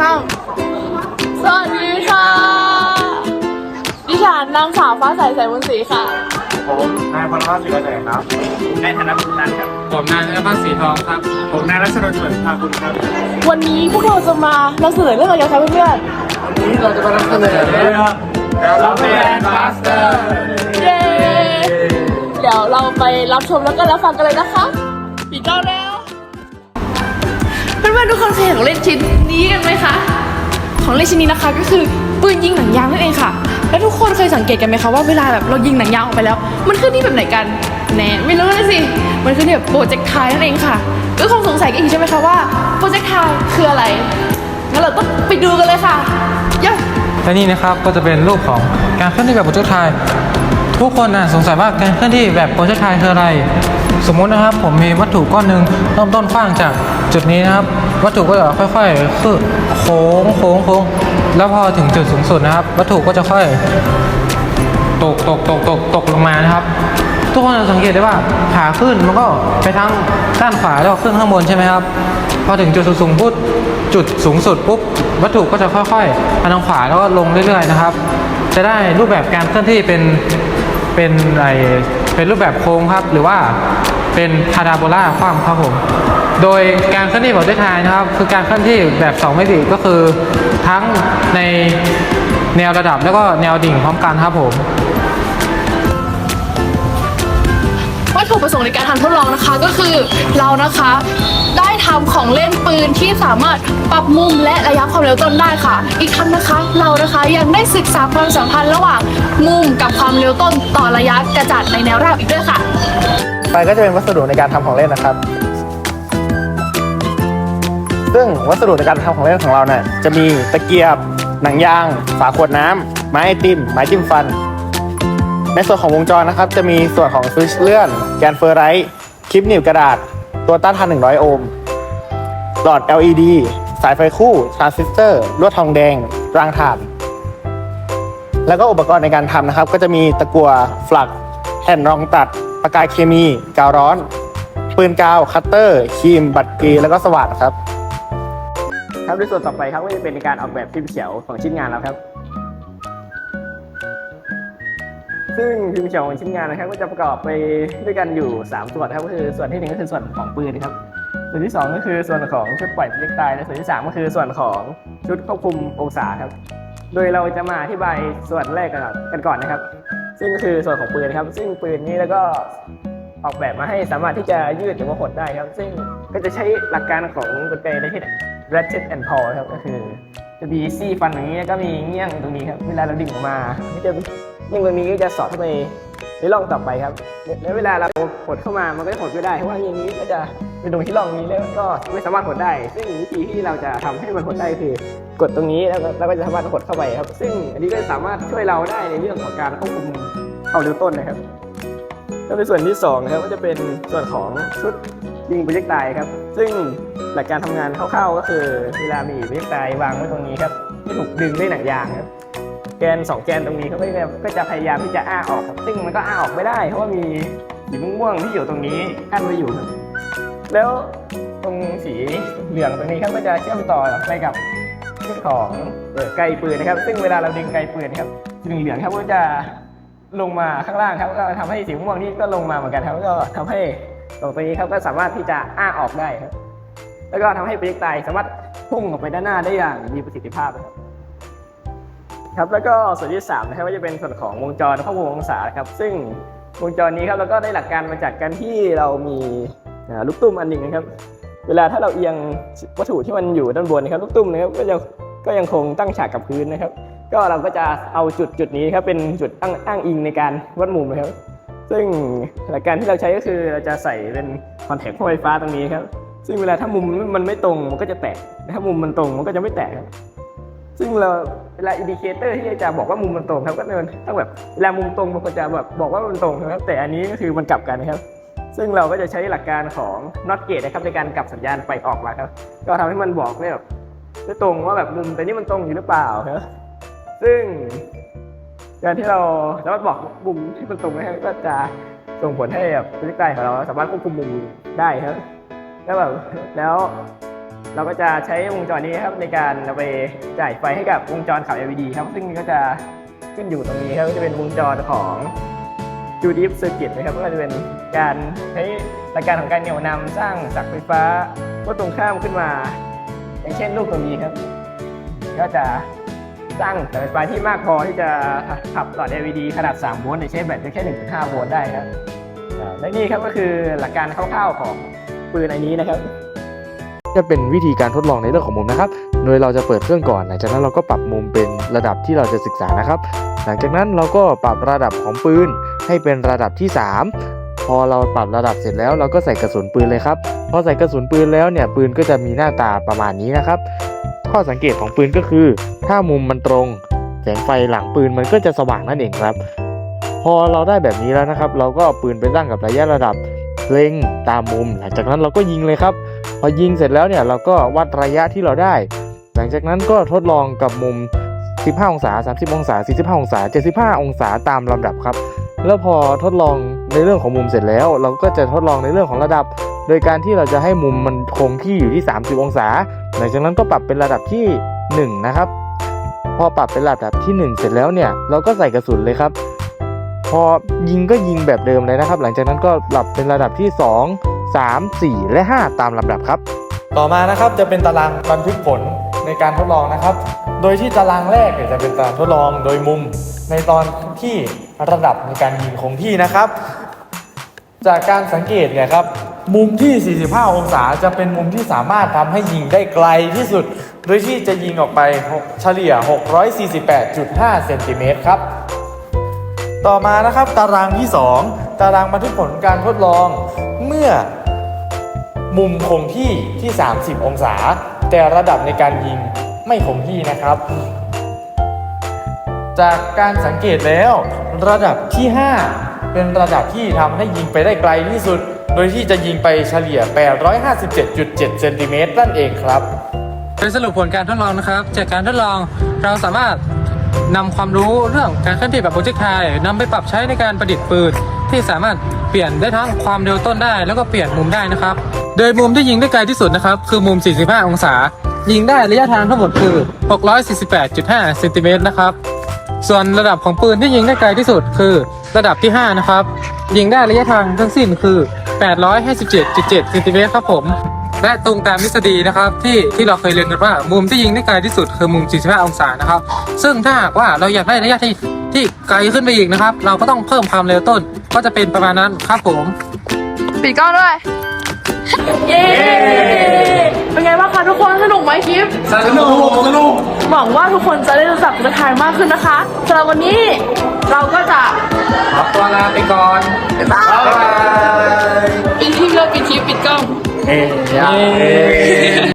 สามสวัสดีค่ะ ดิฉันนางสาวฟ้าใสใสบุญศรีค่ะ ผมนายพลวัฒน์ศิลป์เกษมครับนายธนบุญนันครับผมนายธนพัฒน์สีทองครับ ผมนายรัชนนท์เฉลิมพาคุณครับ วันนี้พวกเราจะมานำเสนอเรื่องอะไรกันคะเพื่อนวันนี้เราจะมานำเสนอเรื่องเราเป็นมาสเตอร์ๆเย้เดี๋ยวเราไปรับชมแล้วก็รับฟังกันเลยนะคะปีเก้าแล้วเพื่อนๆทุกคนเคยเห็นของเล่นชิ้นนี้กันไหมคะ ของเล่นชิ้นนี้นะคะก็คือปืนยิงหนังยางนั่นเองค่ะ แล้วทุกคนเคยสังเกตกันไหมคะว่าเวลาแบบเรายิงหนังยางออกไปแล้ว มันขึ้นที่แบบไหนกันแหนไม่รู้เลยสิ มันขึ้นที่แบบโปรเจกต์ไทนั่นเองค่ะก็คงสงสัยกันอีกใช่ไหมคะว่าโปรเจกต์ไทคืออะไรงั้นเราต้องไปดูกันเลยค่ะย่และนี่นะครับก็จะเป็นรูปของการเคลื่อนที่แบบโปรเจกต์ไทย ทุกคนนะสงสัยว่าการเคลื่อนที่แบบโปรเจกต์ไทยคืออะไร สมมุตินะครับผมมีวัตถุก้อนหนึ่งเริ่มต้นฟ้างจากจุดนี้นะครับ วัตถุก็จะค่อยๆคือโค้งโค้งโค้งแล้วพอถึงจุดสูงสุดนะครับ วัตถุก็จะค่อยตกตกตกตกตกลงมานะครับ ทุกคนจะสังเกตได้ว่าขาขึ้นมันก็ไปทั้งด้านขวาแล้วก็ขึ้นข้างบนใช่ไหมครับ พอถึงจุดสูงปุ๊บจุดสูงสุดปุ๊บวัตถุก็จะค่อยๆไปทางขวาแล้วก็ลงเรื่อยๆนะครับ จะได้รูปแบบการเคลื่อนที่เป็น เป็นไอเป็นรูปแบบโค้งครับ หรือว่าเป็นพาราโบลาคว่ำครับผม โดยการเคลื่อนที่แบบด้วยทายนะครับ คือการเคลื่อนที่แบบ2มิติก็คือทั้งในแนวระดับแล้วก็แนวดิ่งพร้อมกันครับผม ถุประสงค์ในการทำทดลองนะคะ ก็คือเรานะคะ ได้ทำของเล่นปืนที่สามารถปรับมุมและระยะความเร็วต้นได้ค่ะ อีกทั้งนะคะเรานะคะยังได้ศึกษาความสัมพันธ์ระหว่างมุมกับความเร็วต้นต่อระยะกระจัดในแนวราบอีกด้วยค่ะไปก็จะเป็นวัสดุในการทำของเล่นนะครับ ซึ่งวัสดุในการทำของเล่นของเราเนี่ยจะมีตะเกียบ หนังยาง ฝาขวดน้ำไม้ไอติมไม้จิ้มฟัน ในส่วนของวงจรนะครับ จะมีส่วนของสวิตช์เลื่อน แกนเฟอร์ไรท์คลิปหนีบกระดาษ ตัวต้านทาน 100 โอห์มหลอด LED สายไฟคู่ ทรานซิสเตอร์ ลวดทองแดง รางถ่าน แล้วก็อุปกรณ์ในการทำนะครับ ก็จะมีตะกัวฟลัก แผ่นรองตัดประกายเคมี กาวร้อน ปืนกาว คัตเตอร์ ครีม บัตรกรี แล้วก็สว่านครับ ครับในส่วนต่อไปครับก็จะเป็นการออกแบบพิมพ์เขียวของชิ้นงานแล้วครับ ซึ่งพิมเขียวของชิ้นงานนะครับก็จะประกอบไปด้วยกันอยู่ 3 ส่วนครับก็คือส่วนที่หนึ่งก็คือส่วนของปืนนะครับส่วนที่ 2 ก็คือส่วนของชุดปล่อยเล็กตายและส่วนที่ 3 ก็คือส่วนของชุดควบคุมองศาครับ โดยเราจะมาอธิบายส่วนแรกกันก่อนกันก่อนนะครับ ซึ่งก็คือส่วนของปืนครับ ซึ่งปืนนี้แล้วก็ออกแบบมาให้สามารถที่จะยืดหรือว่าหดได้ครับ ซึ่งก็จะใช้หลักการของกลไกในที่ ratchet and pull ครับก็คือจะมีซี่ฟันอย่างนี้แล้วก็มีเงี้ยงตรงนี้ครับ เวลาเราดึงออกมาก็จะ ยิงตรงนี้ก็จะสอดเข้าไปในร่องต่อไปครับ แล้วเวลาเราหดเข้ามามันก็จะหดไม่ได้เพราะว่าอย่างนี้ก็จะเป็นตรงที่ร่องนี้แล้วก็ไม่สามารถหดได้ ซึ่งวิธีที่เราจะทำให้มันหดได้คือกดตรงนี้แล้วก็แล้วก็จะสามารถหดเข้าไปครับ ซึ่งอันนี้ก็สามารถช่วยเราได้ในเรื่องของการควบคุมควาเร็วต้นนะครับแล้วในส่วนที่2นะครับก็จะเป็นส่วนของชุดยิงโปรเจกต์ไตครับ ซึ่งหลักการทำงานคร่าวๆก็คือ เวลามีโปรเจกต์ไตวางไว้ตรงนี้ครับที่ถูกดึงด้วยหนังยางครับ แกน 2 แกนตรงนี้เขาก็จะก็จะพยายามที่จะอ้าออกครับซึ่งมันก็อ้าออกไม่ได้ เพราะว่ามีสีม่วงๆที่อยู่ตรงนี้กั้นไว้อยู่ครับแล้วตรงสีเหลืองตรงนี้ครับก็จะเชื่อมต่อไปกับชุดของเอ่อไกลปืนนะครับ ซึ่งเวลาเราดึงไกลปืนครับสีเหลืองครับก็จะลงมาข้างล่างครับก็ทำให้สีม่วงนี่ก็ลงมาเหมือนกันครับก็ทำให้ตรงตัวนี้ครับก็สามารถที่จะอ้าออกได้ครับ แล้วก็ทำให้ปรเจกต์ไตสามารถพุ่งออกไปด้านหน้าได้อย่างมีประสิทธิภาพนะครับ ครับแล้วก็ส่วนที่3นะครับก็จะเป็นส่วนของวงจรควบคุมองศาครับ ซึ่งวงจรนี้ครับเราก็ได้หลักการมาจากการที่เรามีลูกตุ้มอันหนึ่งนะครับ เวลาถ้าเราเอียงวัตถุที่มันอยู่ด้านบนนะครับลูกตุ้มนะครับก็ยังก็ยังคงตั้งฉากกับพื้นนะครับ ก็เราก็จะเอาจุดจุดนี้ครับเป็นจุดอ้างอ้างอิงในการวัดมุมนะครับ ซึ่งหลักการที่เราใช้ก็คือเราจะใส่เป็นคอนแทคไฟฟ้าตรงนี้ครับซึ่งเวลาถ้ามุมมันไม่ตรงมันก็จะแตกถ้ามุมมันตรงมันก็จะไม่แตกซึ่งเรา เวลาอินดิเคเตอร์ที่อาจะบอกว่ามุมมันตรงครับก็ต้องแบบเวลามุมตรงมันก็จะแบบบอกว่ามันตรงนะครับแต่อันนี้ก็คือมันกลับกันนะครับ ซึ่งเราก็จะใช้หลักการของ not gate นะครับในการกลับสัญญาณไปออกมาครับ ก็ทำให้มันบอกได้แบบได้ตรงว่าแบบมุมแต่นี่มันตรงอยู่หรือเปล่าครับซึ่งการที่เราสามารถบอกมุมที่มันตรงนะครับก็จะส่งผลให้แบบพฤติกรรมของเราสามารถควบคุมมุมได้ครับแล้วแบบแล้ว เราก็จะใช้วงจรนี้ครับในการเอาไปจ่ายไฟให้กับวงจรขับ LED ครับ ซึ่งก็จะขึ้นอยู่ตรงนี้ครับก็จะเป็นวงจรของจูดิฟเซอร์กิตนะครับก็จะเป็นการใช้หลักการของการเหนี่ยวนำสร้างสักไฟฟ้าก็ตรงข้ามขึ้นมา อย่างเช่นลูกตรงนี้ครับ ก็จะสร้างสายไฟฟ้าที่มากพอที่จะขับหลอด LED ขนาด 3 โวลต์ในใช้แบตได้แค่ 1.5 โวลต์ได้ครับและนี่ครับก็คือหลักการคร่าวๆของปืนอันนี้นะครับ จะเป็นวิธีการทดลองในเรื่องของมุมนะครับ โดยเราจะเปิดเครื่องก่อน หลังจากนั้นเราก็ปรับมุมเป็นระดับที่เราจะศึกษานะครับ หลังจากนั้นเราก็ปรับระดับของปืนให้เป็นระดับที่ 3 พอเราปรับระดับเสร็จแล้วเราก็ใส่กระสุนปืนเลยครับพอใส่กระสุนปืนแล้วเนี่ยปืนก็จะมีหน้าตาประมาณนี้นะครับ ข้อสังเกตของปืนก็คือ ถ้ามุมมันตรงแสงไฟหลังปืนมันก็จะสว่างนั่นเองครับ พอเราได้แบบนี้แล้วนะครับ เราก็เอาปืนไปตั้งกับระยะระดับเล็งตามมุม หลังจากนั้นเราก็ยิงเลยครับ พอยิงเสร็จแล้วเนี่ยเราก็วัดระยะที่เราได้ หลังจากนั้นก็ทดลองกับมุม 15 องศา 30 องศา 45 องศา 75 องศาตามลำดับครับ แล้วพอทดลองในเรื่องของมุมเสร็จแล้ว เราก็จะทดลองในเรื่องของระดับ โดยการที่เราจะให้มุมมันคงที่อยู่ที่ 30 องศา หลังจากนั้นก็ปรับเป็นระดับที่ 1 นะครับ พอปรับเป็นระดับที่ 1 เสร็จแล้วเนี่ยเราก็ใส่กระสุนเลยครับพอยิงก็ยิงแบบเดิมเลยนะครับ หลังจากนั้นก็ปรับเป็นระดับที่ 2 3 4 และ 5 ตามลำดับครับ ต่อมานะครับจะเป็นตารางบันทึกผลในการทดลองนะครับ โดยที่ตารางแรกเนี่ยจะเป็นตารางทดลองโดยมุมในตอนที่ระดับในการยิงคงที่นะครับ จากการสังเกตเนี่ยครับมุมที่ 45 องศาจะเป็นมุมที่สามารถทำให้ยิงได้ไกลที่สุด โดยที่จะยิงออกไปเฉลี่ย 648.5 เซนติเมตรครับ ต่อมานะครับตารางที่ 2 ตารางบันทึกผลการทดลอง เมื่อมุมคงที่ที่ 30 องศา แต่ระดับในการยิงไม่คงที่นะครับ จากการสังเกตแล้ว ระดับที่ 5 เป็นระดับที่ทำให้ยิงไปได้ไกลที่สุด โดยที่จะยิงไปเฉลี่ย 857.7 เซนติเมตรนั่นเองครับโดยสรุปผลการทดลองนะครับ จากการทดลองเราสามารถนำความรู้เรื่องการเคลื่อนที่แบบโปรเจกต์ไทนำไปปรับใช้ในการประดิษฐ์ปืน ที่สามารถเปลี่ยนได้ทั้งความเร็วต้นได้ แล้วก็เปลี่ยนมุมได้นะครับ โดยมุมที่ยิงได้ไกลที่สุดนะครับ คือมุม 45 องศา ยิงได้ระยะทางทั้งหมดคือ 648.5เซนติเมตรนะครับ ส่วนระดับของปืนที่ยิงได้ไกลที่สุดคือระดับที่ 5 นะครับ ยิงได้ระยะทางทั้งสิ้นคือ 857.7เซนติเมตรครับผมและตรงตามทฤษฎีนะครับที่ที่เราเคยเรียนกันว่ามุมที่ยิงได้ไกลที่สุดคือมุม 45 องศานะครับ ซึ่งถ้าหากว่าเราอยากได้ระยะที่ ที่ไกลขึ้นไปอีกนะครับ เราก็ต้องเพิ่มความเร็วต้น ก็จะเป็นประมาณนั้นครับผม ปิดกล้องด้วย เย้ เป็นไงบ้างคะทุกคนสนุกไหมคลิป สนุกสนุกหวังว่าทุกคนจะได้รู้จักพุทธทายมากขึ้นนะคะสำหรับวันนี้เราก็จะขอตัวลาไปก่อนบ๊ายบายบ๊ายบายปิดคลิปเลยปิดคลิปปิดกล้องเฮ้ย